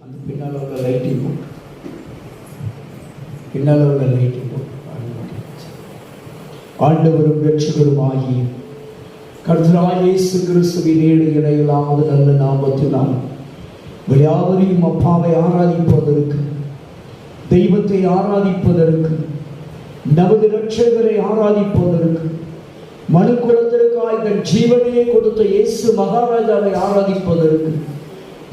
அந்த பின்னால் உள்ள லைட்டிங் பின்னால் உள்ள லைட்டிங்கும் ஆண்டவரும் ரட்சகரும் ஆகி கர்த்தராய் இயேசு கிறிஸ்துவின் ஏழு இடையிலாவது நல்ல நாமத்தினால் யாவரையும் அப்பாவை ஆராதிப்பதற்கு தெய்வத்தை ஆராதிப்பதற்கு நமது ரட்சகரை ஆராதிப்பதற்கு மனு குலத்திற்காய் தன் கொடுத்த இயேசு மகாராஜாவை ஆராதிப்பதற்கு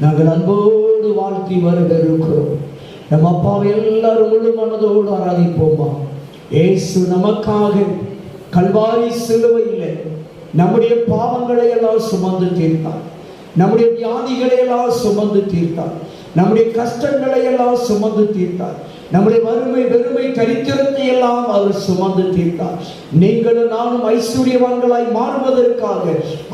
நாங்கள் அன்போடு வாழ்த்தி வருகிறோம் நம் அப்பாவை எல்லாரும் முழு மனதோடு ஆராதிப்போமா? ஏசு நமக்காக கல்வாரி சிலுவையில் நம்முடைய பாவங்களை எல்லாம் சுமந்து தீர்த்தார். நம்முடைய வியாதிகளை எல்லாம் சுமந்து தீர்த்தார். நம்முடைய கஷ்டங்களை எல்லாம் சுமந்து தீர்த்தார். நம்முடைய வறுமை வெறுமை தரித்திரத்தை எல்லாம் அவர் சுமந்து தீர்த்தார். நீங்களும் நானும் ஐஸ்வர்யவான்களாய் மாறுவதற்காக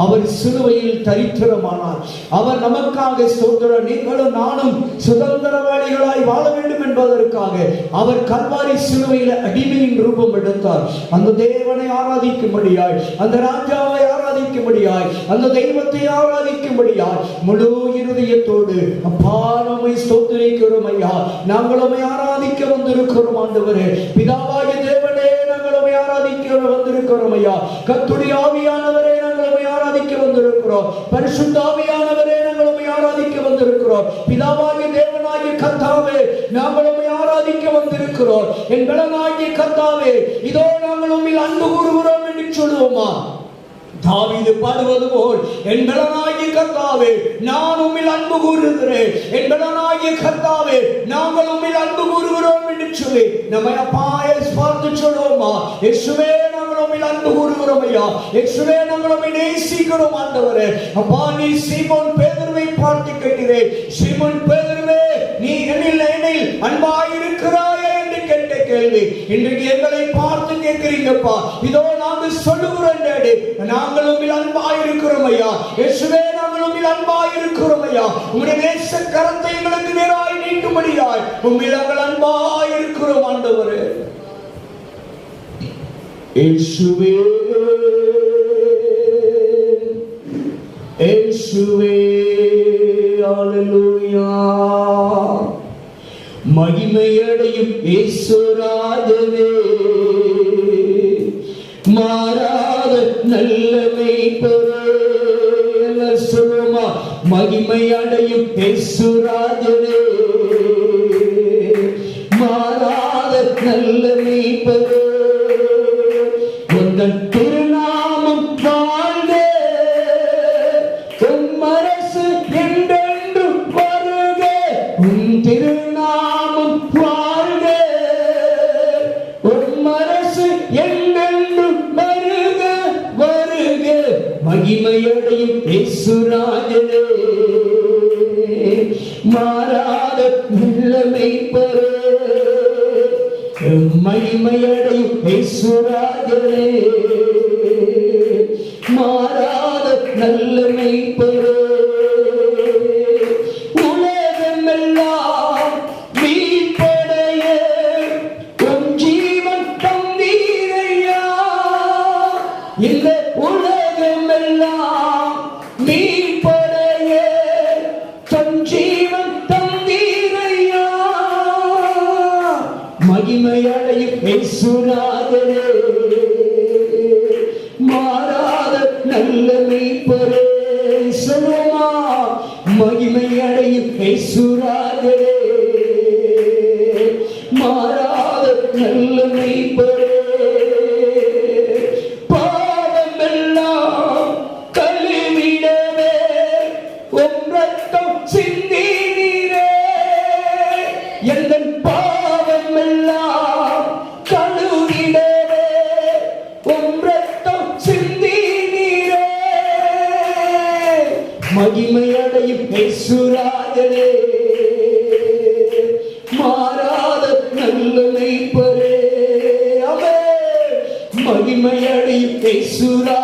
அவர் சிலுவையில் தரித்திரமானார். அவர் நமக்காக சுதந்திர நீங்களும் நானும் சுதந்திரவாளிகளாய் வாழ வேண்டும் என்பதற்காக அவர் கல்வாரி சிலுவையில் அடிமையின் ரூபம் எடுத்தார். அந்த தேவனை ஆராதிக்கும்படியாய் அந்த ராஜாவை ஆராதிக்கும்படியாய் அந்த தெய்வத்தை ஆராதிக்கும்படியாய் முழு இருதயத்தோடு அப்பா நம்மை ஸ்தோத்திரிக்கிறோம் ஐயா. நாங்களும் ஆராதி ஆராதிக்க வந்திருக்கிறோம் ஆண்டவரே. பிதாவாகிய தேவனே நாங்கள் உமை ஆராதிக்க வந்திருக்கிறோம் ஐயா. கத்துடைய ஆவியானவரே நாங்கள் உமை ஆராதிக்க வந்திருக்கிறோம். பரிசுத்த ஆவியானவரே நாங்கள் உமை ஆராதிக்க வந்திருக்கிறோம். பிதாவாகிய தேவனாகிய கத்தாவே நாங்கள் உமை ஆராதிக்க வந்திருக்கிறோம். என் பலனாகிய கத்தாவே இதோ நாங்கள் உண்மையில் அன்பு கூறுகிறோம் என்று சொல்லுவோமா? தாவிது பாடுவது போல் என் பலனாகிய கர்த்தாவே நான் உம்மில் அன்பு கூறுகிறேன். என் பலனாகிய கர்த்தாவே நாங்கள் உம்மில் அன்பு கூறுகிறோம் என்று சொல்லி நம்ம அப்பாய பார்த்து சொல்லுவோமா? இயேசுவே நாங்கள் உம்மில் அன்பு கூறுகிறோம் ஐயா. இயேசுவே நாங்கள் உம்மை நேசிக்கிறோம் ஆண்டவரே. அப்பா நீ சீமோன் பேதர்வை பார்த்து கேட்கிறேன். சீமோன் பேதர்வே நீ என்னில் என்னில் அன்பாயிருக்கிறாயே? என்று கேட்ட கேள்வி. இன்றைக்கு எங்களை கேட்கிறீங்கப்பா. இதோ நாங்கள் சொல்லுகிறோம் டேடி நாங்கள் உங்கள் அன்பாய் இருக்கிறோம் ஐயா. இயேசுவே நாங்கள் உங்கள் அன்பாய் இருக்கிறோம் ஐயா. உங்களுடைய நேச கரத்தை எங்களுக்கு நேராய் நீட்டும்படியாய் உங்கள் நாங்கள் அன்பாய் இருக்கிறோம் ஆண்டவரே. இயேசுவே இயேசுவே ஹalleluya. மகிமையடையும் இயேசு ராஜவே. மாறாத நல்ல மேய்ப்பரே சொல்லுமா? மகிமையடையும் ஈஸ்வராஜவே மகிமையடையும் பேசுராஜனே மாறாத நல்ல மெய்ப்பரே அவே மகிமையடையும் பேசுரா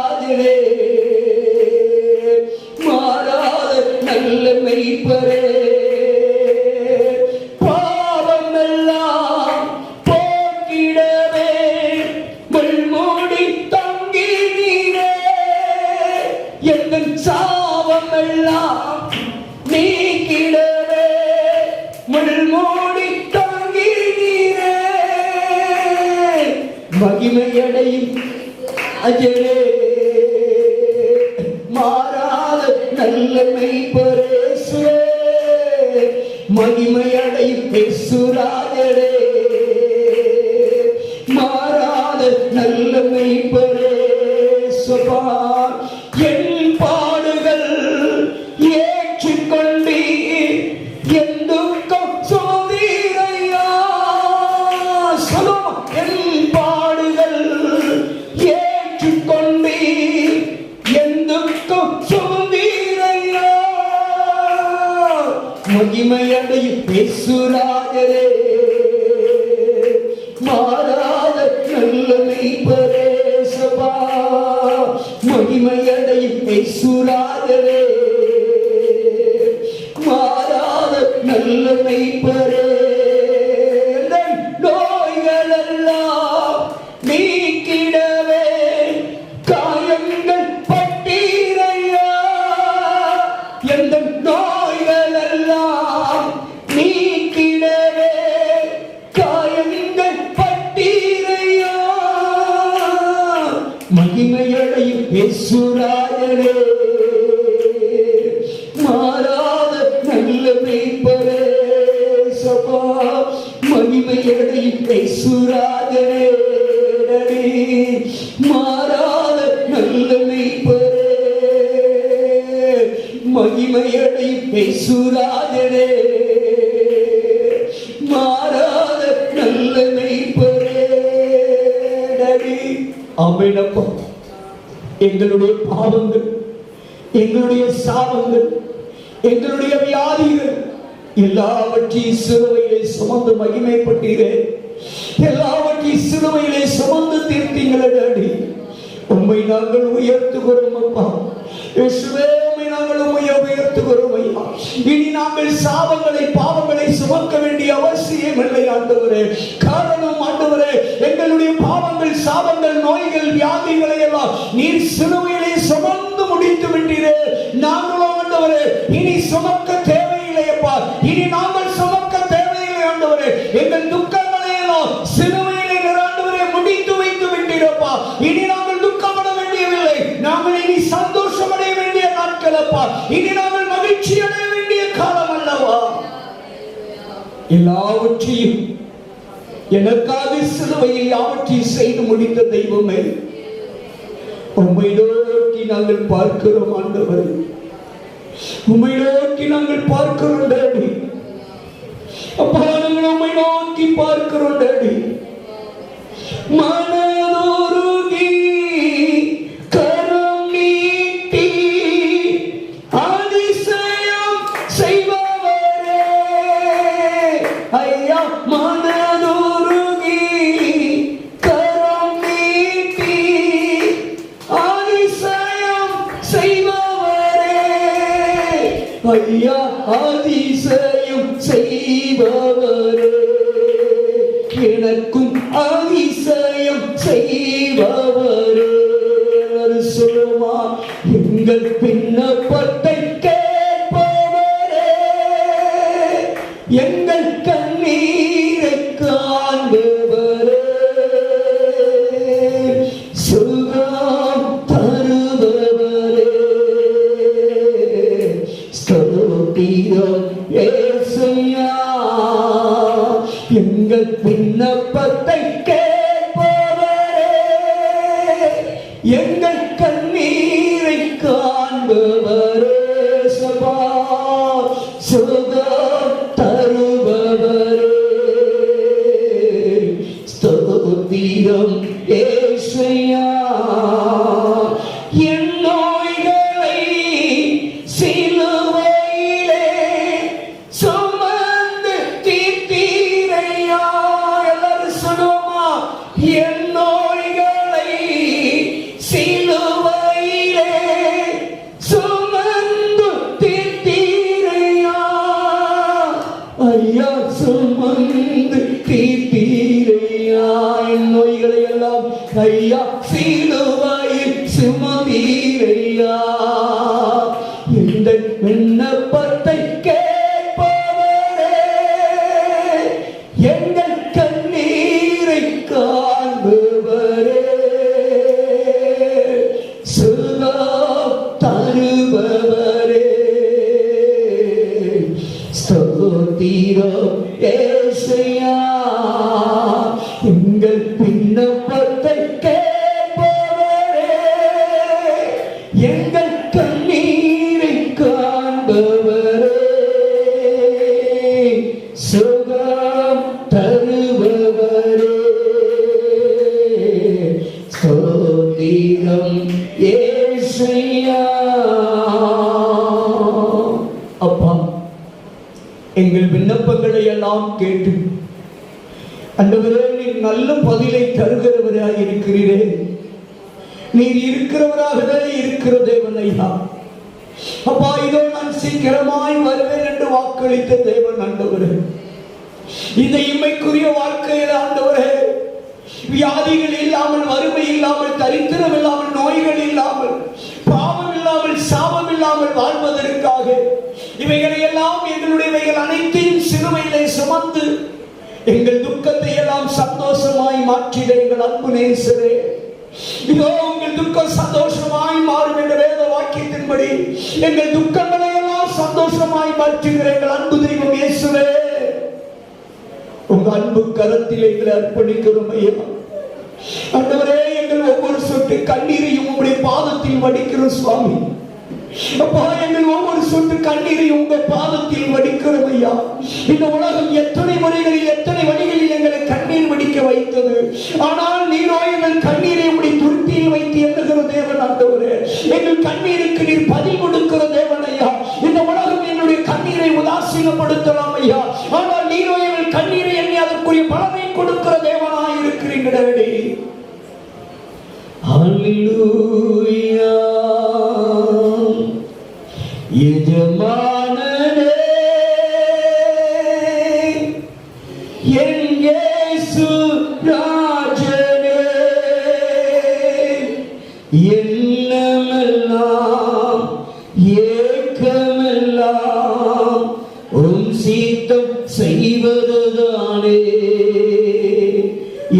எந்த நோய்கள் எல்லாம் தேடி உண்மை நாங்கள் உயர்த்துகிறோம் அப்பா. இயேசுவே உம்மை நாங்கள் உயர்த்துகிறோம் ஐயா. இனி நாங்கள் சாபங்களை பாவங்களை சுமக்க வேண்டிய அவசியம் இல்லை ஆண்டவரே. காரணம் ஆண்டவரே எங்களுடைய பாவங்கள் சாபங்கள் நோய்கள் வியாதிகளை எல்லாம் நீர் சிலுவையிலே சுமந்து முடித்து விட்டீரே. நாங்களும் ஆண்டவரே இனி சுமக்க தேவையில்லையப்பா இனி நாங்கள் அப்பா இனி நாங்கள் மகிழ்ச்சி அடைய வேண்டிய காலம் அல்லவா? எல்லாவற்றையும் எனக்காக சிலுவையில் யாவற்றையும் செய்து முடித்த தெய்வமே உண்மை நோக்கி நாங்கள் பார்க்கிறோம் ஆண்டவர். உண்மை நோக்கி நாங்கள் பார்க்கிறோம் டேடி அப்பா நாங்கள் உண்மை நோக்கி பார்க்கிறோம் டேடி மா ஸ்தோத்திரம் ஏசையா. எங்கள் விண்ணப்பத்தை கே നോയികളെയെല്ലാം കയ്യ. സീലുവ எங்கள் விண்ணப்பங்களை எல்லாம் கேட்டு அன்றுவரே நீர் நல்ல பதிலை தருகிறவராக இருக்கிறீரே. நீர் இருக்கிறவராகவே இருக்கிற தேவன் ஐயா அப்பா இதோ நான் சீக்கிரமாய் வருவேன் என்று வாக்களித்த தேவன் ஆண்டவரே. இந்த இம்மைக்குரிய வாழ்க்கையில் ஆண்டவரே வியாதிகள் இல்லாமல் வறுமை இல்லாமல் தரித்திரம் இல்லாமல் நோய்கள் இல்லாமல் பாவம் இல்லாமல் சாபம் இல்லாமல் வாழ்வதற்காக இவைகளை எல்லாம் எங்களுடையவைகள் அனைத்தையும் சிறுமையிலே சுமந்து எங்கள் துக்கத்தை எல்லாம் சந்தோஷமாய் மாற்றிட எங்கள் அன்பு நேசரே. இதோ உங்கள் துக்கம் சந்தோஷமாய் மாறும் என்ற வேத வாக்கியத்தின்படி எங்கள் துக்கங்களை எல்லாம் சந்தோஷமாய் மாற்றுகிற எங்கள் அன்பு தெய்வம் இயேசுவே. உங்க அன்பு கரத்தில் எங்களை அர்ப்பணிக்கிறோம் ஐயா. ஆண்டவரே எங்கள் ஒவ்வொரு சொட்டு கண்ணீரையும் உங்களுடைய பாதத்தில் வடிக்கிறோம் சுவாமி. அப்பா எங்கள் ஒவ்வொரு சொட்டு கண்ணீரையும் உங்க பாதத்தில் வடிக்கிறோம் ஐயா. இந்த உலகம் எத்தனை முறைகளில் எத்தனை வழிகளில் எங்களை கண்ணீர் வடிக்க வைத்தது. ஆனால் நீரோ எங்கள் கண்ணீரை உடைய துருத்தியில் வைத்து எண்ணுகிற தேவன் ஆண்டவரே எங்கள் கண்ணீருக்கு நீர் பதில் கொடுக்கிற தேவன் ஐயா. இந்த உலகம் என்னுடைய கண்ணீரை உதாசீனப்படுத்தலாம் ஐயா. ஆனால் நீரோ எங்கள் கண்ணீரை எண்ணி அதற்குரிய பலனை கொடுக்கிற தேவனாய் இருக்கிறீங்க டேடி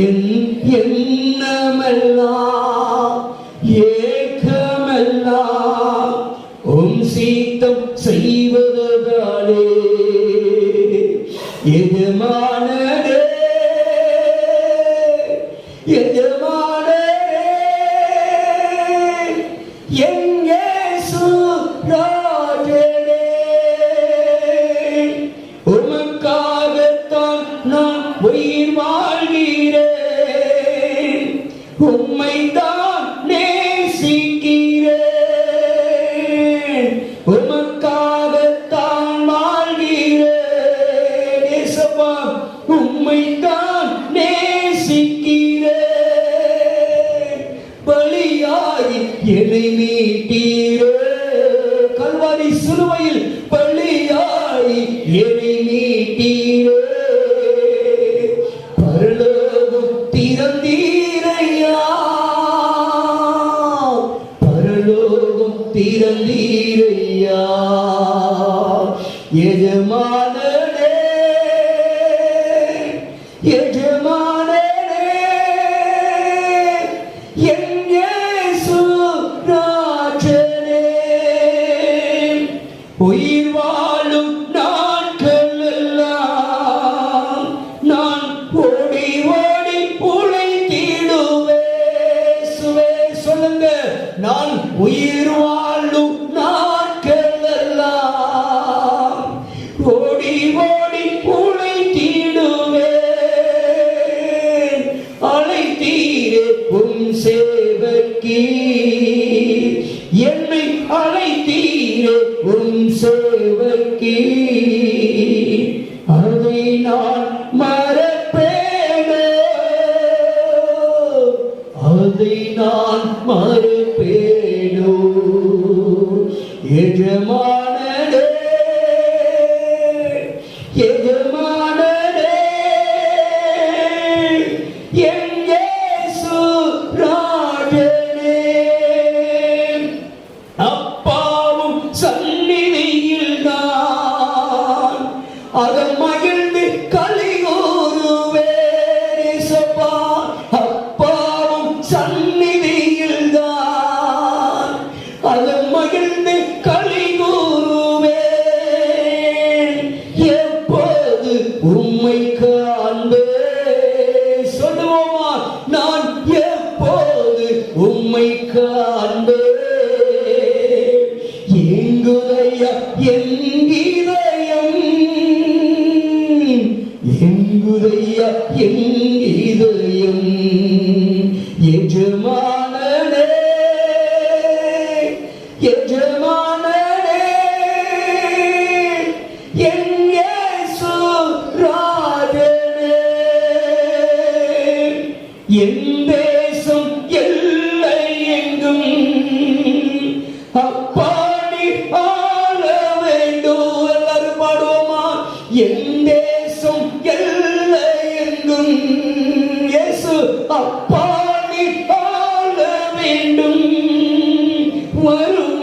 என் எண்ணமெல்லாம் சிலுவையில் பள்ளியாய் என்னை உம்மை காண்பே சொல்லுவோமா? நான் எப்போது உம்மை காண்பே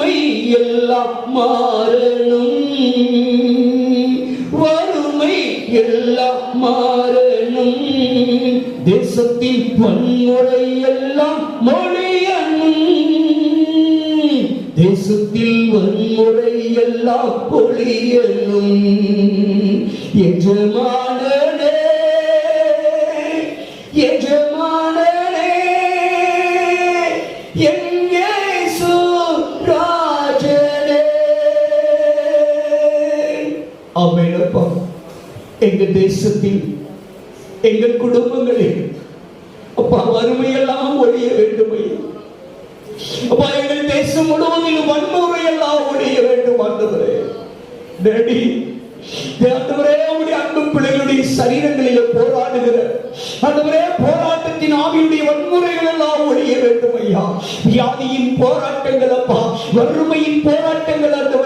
வறுமை எல்லாம் மாறணும். வறுமை எல்லாம் மாறணும். தேசத்தின் வன்முறை எல்லாம் மொழியணும். தேசத்தில் வன்முறை எல்லாம் பொழியணும். எஜமான எங்கள் குடும்பங்களில் அப்பா வறுமையெல்லாம் ஒழிய வேண்டும். அப்பா எங்கள் தேசம் முழுவதிலும் வன்முறை எல்லாம் ஒழிய வேண்டும் ஆண்டவரே. டேடி ஆண்டவரே உடைய அன்பு பிள்ளைகளுடைய சரீரங்களிலே போராடுகிற ஆண்டவரே போராட்டத்தின் ஆவியுடைய வன்முறைகள் எல்லாம் ஒழிய வேண்டும் ஐயா வியாதியின் போராட்டங்கள் அப்பா வறுமையின் போராட்டங்கள் அந்த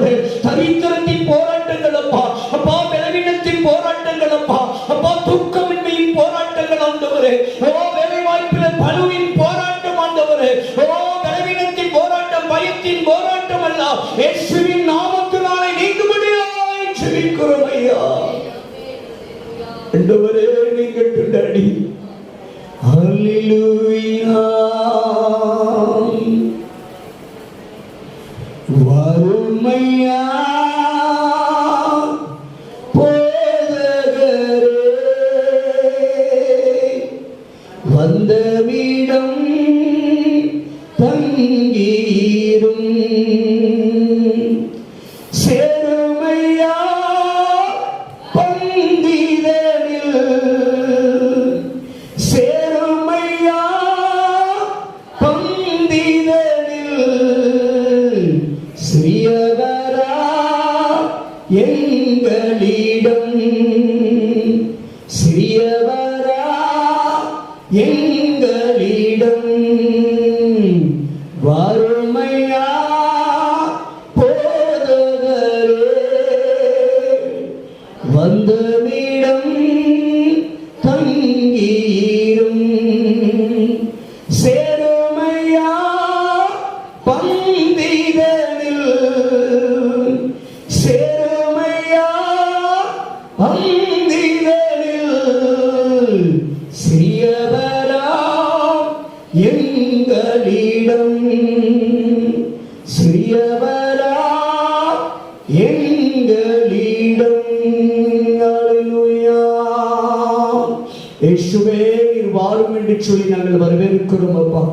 சொல்லி நாங்கள் வரவேற்கிறோம் அப்பா.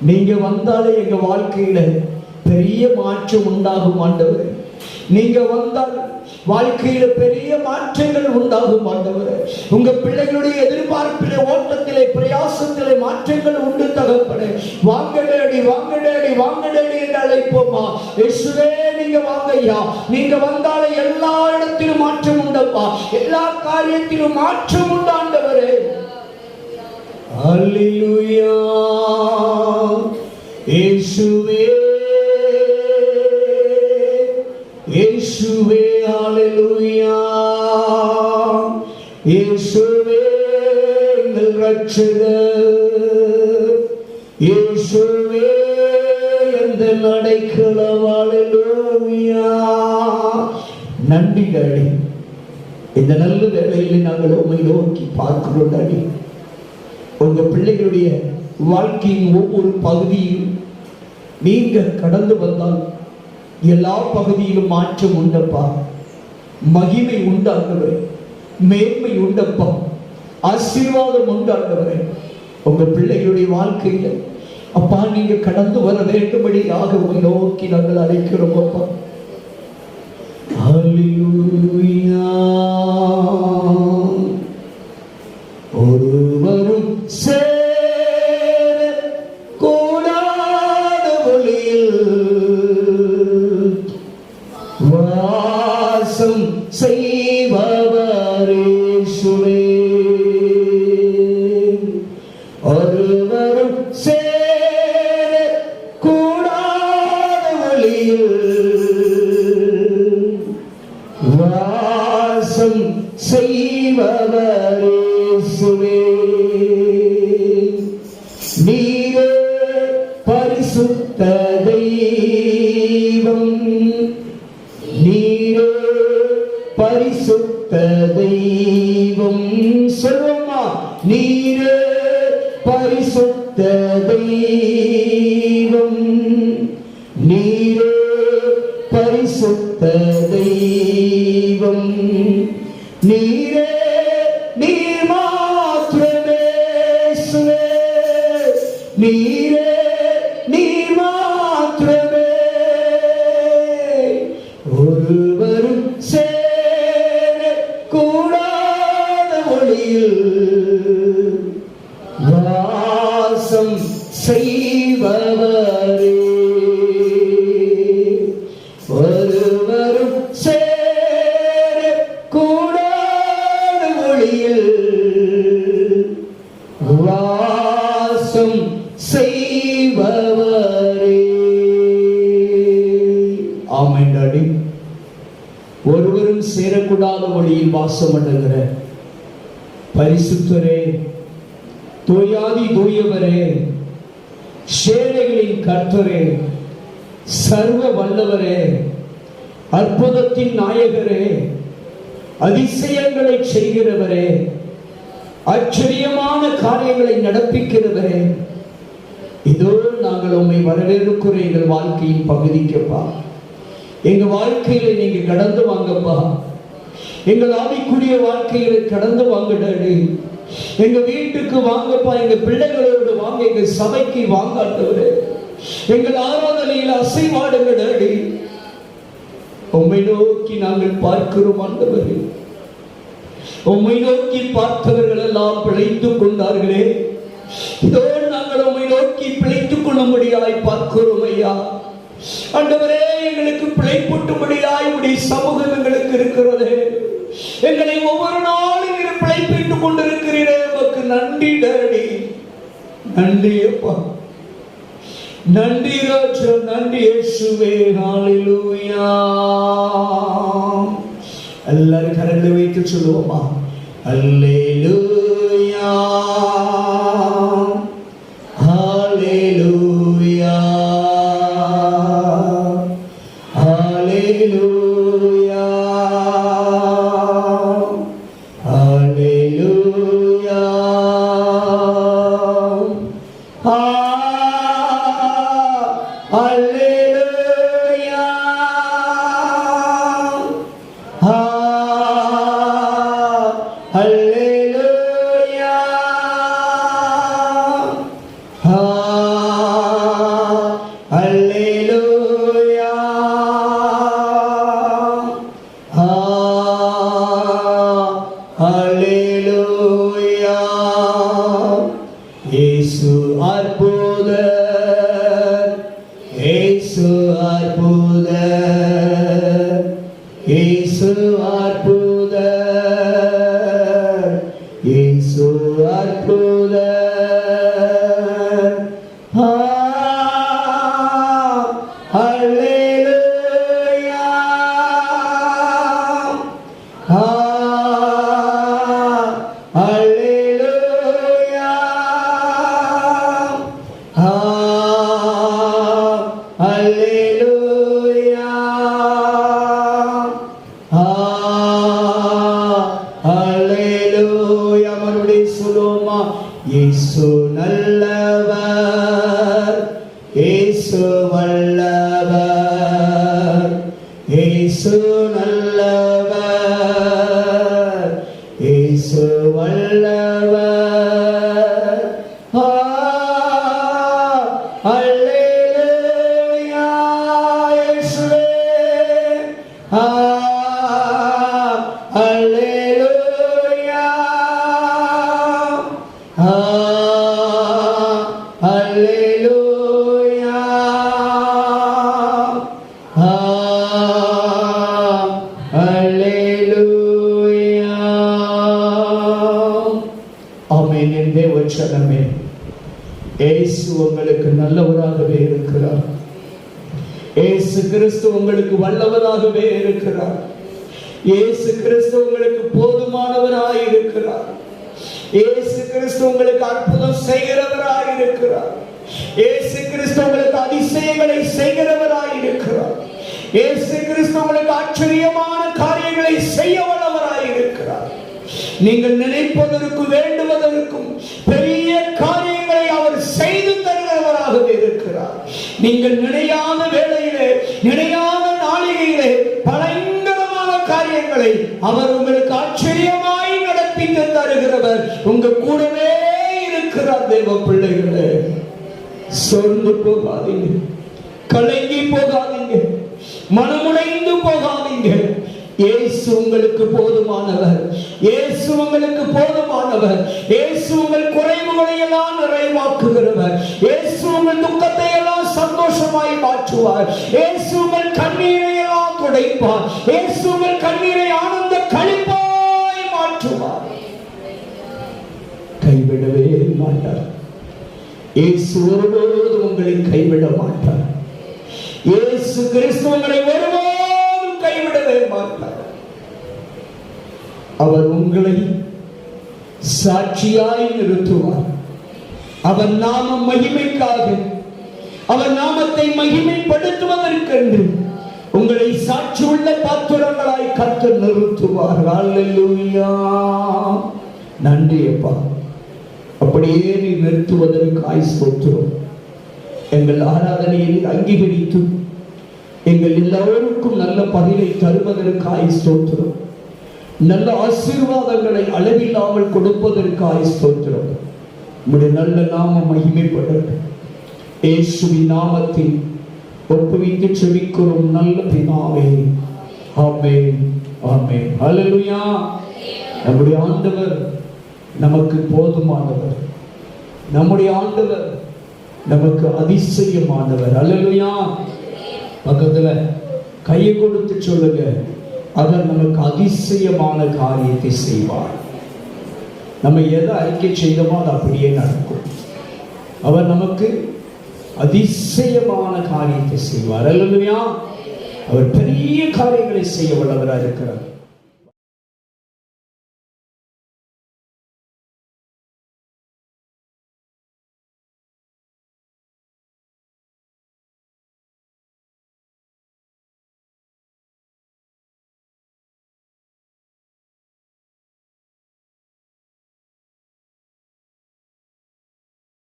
நீங்க வந்தாலே எங்க வாழ்க்கையில பெரிய மாற்றம் உண்டாகும் ஆண்டவர். நீங்க வந்தால் வாழ்க்கையில பெரிய மாற்றங்கள் உண்டாகும் ஆண்டவர். உங்க பிள்ளைகளுடைய எதிர்பார்ப்பிலே ஓட்டத்திலே பிரயாசத்திலே மாற்றங்கள் உண்டு தகப்பட வாங்கடேடி வாங்கடேடி வாங்கடேடி என்று அழைப்போமா இயேசுவே நீங்க வாங்கய்யா. நீங்க வந்தாலே எல்லா இடத்திலும் மாற்றம் உண்டப்பா எல்லா காரியத்திலும் மாற்றம் உண்டாண்டவரே ஆண்டவரே. அல்லேலூயா இயேசுவே இயேசுவே அல்லேலூயா இயேசுவே எங்கள் ரட்சகர் இயேசுவே எந்த நடைக்களம் அல்லேலூயா நன்றி டாடி இந்த நல்ல வேளையில் நாங்கள் உண்மை நோக்கி பார்க்கிறோம் டாடி உங்க பிள்ளைகளுடைய வாழ்க்கையின் ஒவ்வொரு பகுதியும் நீங்கள் கடந்து வந்தால் எல்லா பகுதியிலும் மாற்றம் உண்டப்பா. மகிமை உண்டாண்டவரே மேன்மை உண்டப்பா. ஆசீர்வாதம் உண்டாண்டவரே உங்க பிள்ளைகளுடைய வாழ்க்கையில அப்பா நீங்க கடந்து வர வேண்டும்படியாக உங்களை நோக்கி நாங்கள் அழைக்கிறோம் அப்பா. Hallelujah. வாசம் செய்ய நீரே வாசமடைகிற பரிசுத்தரே தோயாதி தூயவரே சேனைகளின் கர்த்தரே சர்வ வல்லவரே அற்புதத்தின் நாயகரே அதிசயங்களை செய்கிறவரே ஆச்சரியமான காரியங்களை நடப்பிக்கிறவரே இதோ நாங்கள் உண்மை வரவேற்கிற எங்கள் வாழ்க்கையின் பகுதிக்கப்பா. எங்க வாழ்க்கையில நீங்க கடந்து வாங்கப்பா. எங்கள் ஆவிக்குரிய வாழ்க்கையில கடந்து வாங்க எங்க வீட்டுக்கு வாங்கப்பா எங்க பிள்ளைகளோடு வாங்க எங்க சபைக்கு வாங்காட்டவரே. எங்கள் ஆராதனையில் அசைவாடுங்க உம்மை நோக்கி நாங்கள் பார்க்கிறோம் ஆண்டவரே. உம்மை நோக்கி பார்த்தவர்கள் எல்லாம் பிழைத்துக் கொண்டார்களே. இதோ நாங்கள் உம்மை நோக்கி பிழைத்துக் கொள்ளும்படியாய் பார்க்கிறோம் ஐயா. ஆண்டவரே எங்களுக்கு பிழைப்பூட்டும்படியாய் உடைய சமூகம் எங்களுக்கு இருக்கிறது. எங்களை ஒவ்வொரு நாளும் நீர் பிழைப்பிட்டுக் கொண்டிருக்கிறீரே. உமக்கு நன்றி டேடி. நன்றி அப்பா. நன்றி ராஜா. நன்றி இயேசுவே. ஹalleluya. எல்லாரும் கரங்களை வைத்து சொல்லுவோமா? ஹalleluya. இயேசு அற்புதர் அதிசயங்களை செய்கிறவராய் இருக்கிறார் இயேசு கிறிஸ்து உங்களுக்கு ஆச்சரியமான காரியங்களை செய்ய வல்லவராய் இருக்கிறார் நீங்கள் நினைப்பதற்கு வேண்டுவதற்கும் பெரிய காரியங்களை அவர் செய்து தருகிறவராகவே இருக்கிறார். நீங்கள் நினையாத வேளையிலே நினையாத நாளிகையிலே பயங்கரமான காரியங்களை அவர் உங்களுக்கு ஆச்சரியமாய் நடத்தி தருகிறவர். உங்க கூடவே இருக்கிறார் தெய்வ பிள்ளைகளே. சோர்ந்து போகாதீங்க. கலங்கி போகாதீங்க. மனமுடைந்து போகாதீங்க. இயேசு உங்களுக்கு போதுமானவர். இயேசு உங்களுக்கு போதுமானவர். இயேசு உங்கள் குறைவுகளை எல்லாம் நிறைவாக்குகிறவர். இயேசு உங்கள் துக்கத்தை எல்லாம் சந்தோஷமாய் மாற்றுவார். இயேசு உங்கள் கண்ணீரை எல்லாம் துடைப்பார். இயேசு உங்கள் கண்ணீரை ஆனந்த கழிப்பாய் மாற்றுவார். கைவிடவே மாட்டார். இயேசு ஒருபோதும் உங்களை கைவிட மாட்டார். இயேசு கிறிஸ்து உங்களை ஒருபோதும் கைவிடவே மாட்டார். அவர் உங்களை சாட்சியாய் நிறுத்துவார். அவர் நாம மகிமைக்காக அவர் நாமத்தை மகிமைப்படுத்துவதற்கென்று உங்களை சாட்சி உள்ள பாத்திரங்களாய் கத்து நிறுத்துவார். நன்றி அப்பா அப்படியே நீ நிறுத்துவதற்காய் ஸ்தோத்திரம் எங்கள் ஆராதனையை அங்கீகரித்து எங்கள் எல்லோருக்கும் நல்ல பதிலை தருவதற்காய் ஸ்தோத்திரம் நல்ல ஆசீர்வாதங்களை அளவில்லாமல் கொடுப்பதற்காய் ஸ்தோத்திரம் உங்களுடைய நல்ல நாமம் மகிமைப்படட்டும் ஏசுவி நாமத்தில் ஒப்புவித்து செவிக்கிறோம் நல்ல பிதாவே. ஆமே ஆமே அலலுயா நம்முடைய ஆண்டவர் நமக்கு போதுமானவர். நம்முடைய ஆண்டவர் நமக்கு அதிசயமானவர். அல்லலுயா. பக்கத்தில் கையை கொடுத்து சொல்லுங்க. அவர் நமக்கு அதிசயமான காரியத்தை செய்வார். நம்ம எதை அறிக்கை செய்தோமோ அது அப்படியே நடக்கும். அவர் நமக்கு அதிசயமான காரியத்தை செய்வார். அல்லலுயா. அவர் பெரிய காரியங்களை செய்ய வல்லவராக இருக்கிறார்